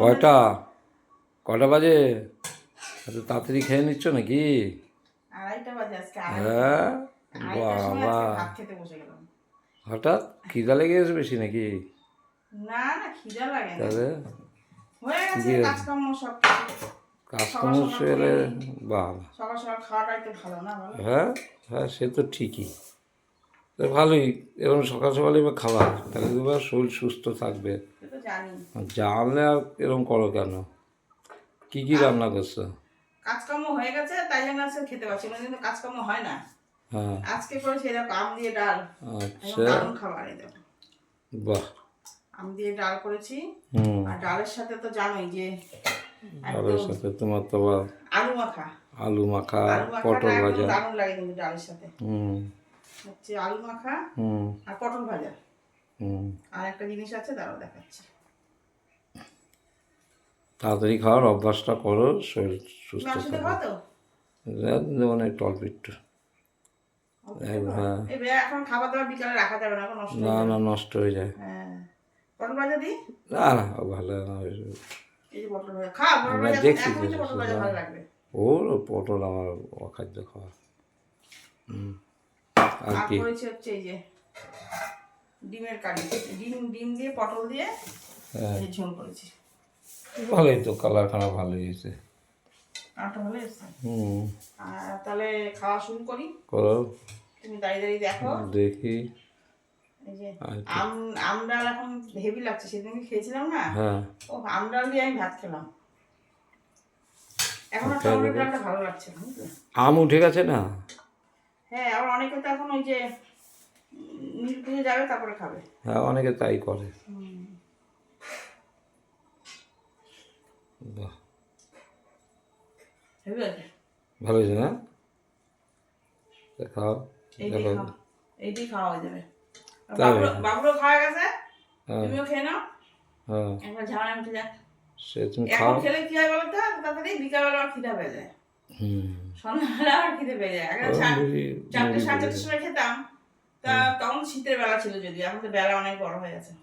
কয়টা? কটা বাজে? এত তাড়াতাড়ি খেয়ে নিচ্ছ নাকি? হ্যাঁ? বাবা। হঠাৎ খিদা লেগে গেছে বেশি নাকি? না না খিদা লাগে কাজকর্ম এলে বাবা। হ্যাঁ? হ্যাঁ সে তো ঠিকই। ভালোই এরকম সকাল সকালে খাবার তাহলে এবার শরীর সুস্থ থাকবে। জানলে আর এরকম করো কেন? কি কি রান্না করছ? কাজকর্ম হয়ে গেছে তাই জন্য আজকে খেতে পারছি না কিন্তু কাজকর্ম হয় না। হ্যাঁ। আজকে করেছি দেখো আম দিয়ে ডাল। আচ্ছা। দারুণ খাবার এই দেখো। বাহ। আম দিয়ে ডাল করেছি আর ডালের সাথে তো জানোই যে ডালের সাথে তোমার তো আলু মাখা। আলু মাখা পটল ভাজা। দারুণ লাগে কিন্তু ডালের সাথে। হুম। হচ্ছে আলু মাখা হুম। আর পটল ভাজা। হুম। আর একটা জিনিস আছে দাঁড়াও দেখাচ্ছি। তাড়াতাড়ি খাওয়ার অভ্যাসটা করো শরীর সুস্থ থাকবে। যেমন একটু অল্প একটু। হ্যাঁ। না না নষ্ট হয়ে যায়। হ্যাঁ। না না ভালো না দেখছি ওর পটল আমার অখাদ্য খাওয়া। হুম। আর আর কি? হচ্ছে এই যে ডিমের কারি। ডিম ডিম দিয়ে পটল দিয়ে হ্যাঁ। ঝোল করেছি। ভালোই তো কালার খানা ভালোই হয়েছে। আটা ভালো এসছে হুম। আর তাহলে খাওয়া শুরু করি। করো। তুমি দাঁড়িয়ে দাঁড়িয়ে দেখো। দেখি। আম এখন হেভি লাগছে সেদিন খেয়েছিলাম না? হ্যাঁ। ও দিয়ে আমি ভাত খেলাম। এখন আচ্ছা, টমেটো ভালো লাগছে আম উঠে গেছে না? হ্যাঁ আবার অনেকে তো এখন ওই যে যাবে তারপরে খাবে। হ্যাঁ অনেকে তাই করে। বাহ। ভালো হয়েছে না? খাও খাওয়া হয়ে যাবে। বাবুরও বাবুরও খাওয়া গেছে? হ্যাঁ। তুমিও খেয়ে নাও। হ্যাঁ। একবার ঝামেলা মিটে যাক। সে তুমি খাও। খেলে কি হয় বলো তো? তাড়াতাড়ি বিকালবেলা আবার খিদে পেয়ে যায়। হুম। সন্ধ্যাবেলা আবার খিদে পেয়ে যায়। আগে ওরম চা- মুড়ি- চারটে সাড়ে চারটের সময় খেতাম। তা তখন শীতের বেলা ছিল যদি এখন তো বেলা অনেক বড় হয়ে গেছে।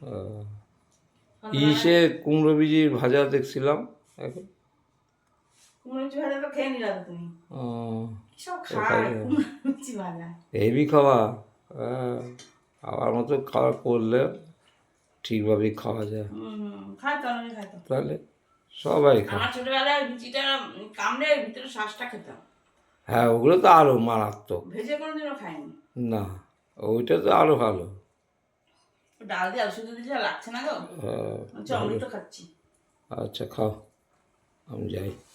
ইসে কুমড়ো বিজির ভাজা দেখছিলাম। তো খেয়ে নিলা তুমি। সব খায় কুমড়ো ভাজা হেভি খাওয়া। হ্যাঁ আমার মতো খাওয়া করলে ঠিকভাবেই খাওয়া যায়। তাহলে সবাই খায়। ছোটবেলায় লুচিটা কামড়ে ভিতরে শ্বাসটা খেতাম। হ্যাঁ ওগুলো তো আরও মারাত্মক। ভেজে কোনোদিনও খাইনি। না ওইটা তো আরও ভালো। ডাল দিয়ে শুধু লাগছে না খাচ্ছি। আচ্ছা খাও। আমি যাই